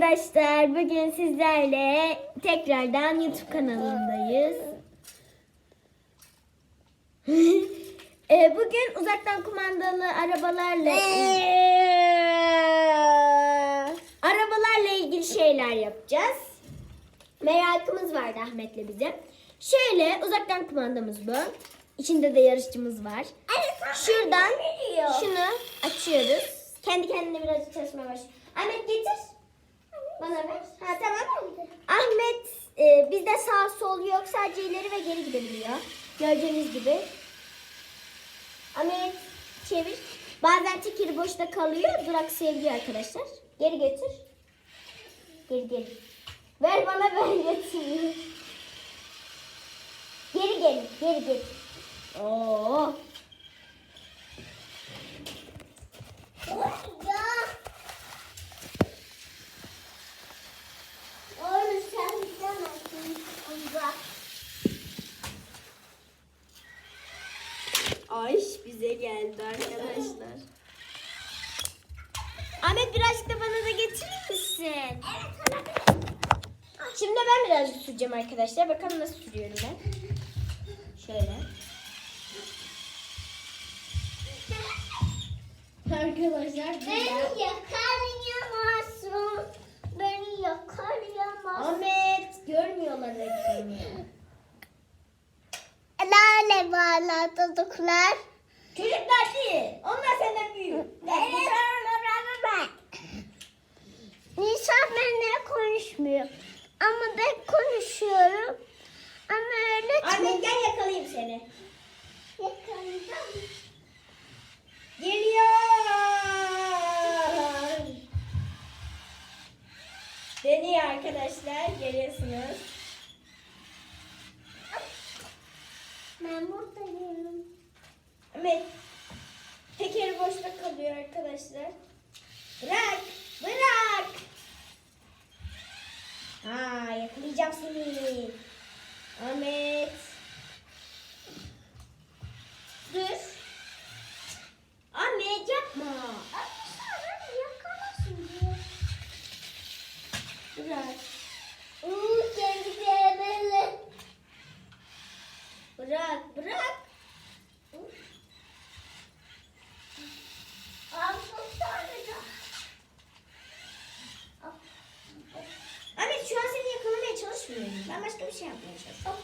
arkadaşlar. Bugün sizlerle tekrardan YouTube kanalındayız. E, bugün uzaktan kumandalı arabalarla arabalarla ilgili şeyler yapacağız. Merakımız vardı Ahmet'le bizim. Şöyle uzaktan kumandamız bu. İçinde de yarışçımız var. Şuradan şunu açıyoruz. Kendi kendine birazcık çalışmaya başlıyor. Ahmet getir. Bana ver. Ha tamam. Ahmet e, bizde sağ sol yok. Sadece ileri ve geri gidebiliyor. Gördüğünüz gibi. Ahmet çevir. Bazen tekeri boşta kalıyor. Duraksayabiliyor arkadaşlar. Geri getir. Geri geri. Ver bana ben götüreyim. Geri geri. Geri geri. Oo. Ayş bize geldi arkadaşlar. Ahmet birazcık da bana da getirir misin? Şimdi ben birazcık süreceğim arkadaşlar. Bakalım nasıl sürüyorum ben. Şöyle. Arkadaşlar Beni yakalayamazsın. Çocuklar. Çocuklar değil. Onlar senden büyük. Nisa benimle konuşmuyor. Ama ben konuşuyorum. Ama öyle Ahmet gel yakalayayım seni. Yakalayacağım. Geliyor. Deniyor arkadaşlar. Görüyorsunuz. Ben buradayım. Ahmet tekeri boşta kalıyor arkadaşlar. Bırak. Bırak. Ha yakalayacağım seni. Ahmet. Bir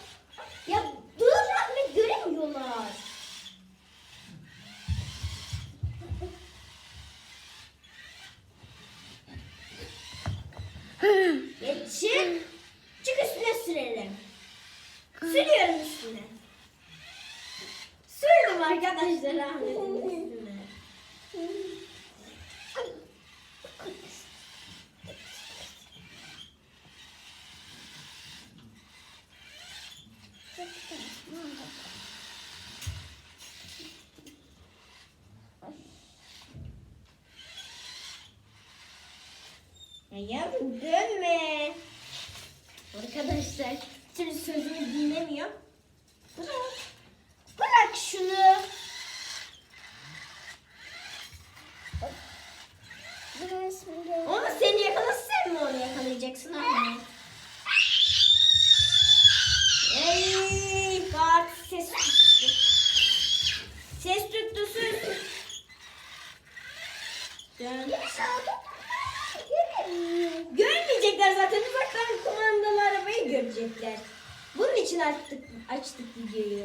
yavrum dönme. Arkadaşlar şimdi sözümü dinlemiyor. Görecekler. Bunun için açtık, açtık videoyu.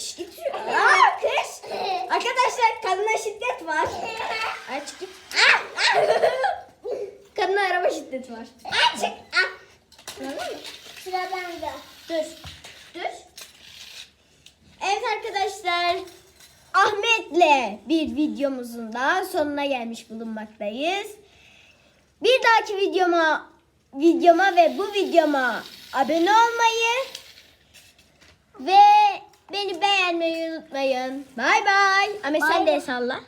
Kış itiyor. Aa. Arkadaşlar kadına şiddet var. Aç git. kadına araba şiddeti var. Aç. Sıra bende. Dur. Dur. Evet arkadaşlar. Ahmet'le bir videomuzun da sonuna gelmiş bulunmaktayız. Bir dahaki videoma videoma ve bu videoma abone olmayı ve beni beğenmeyi unutmayın. Bay bay. Ama sen de salla.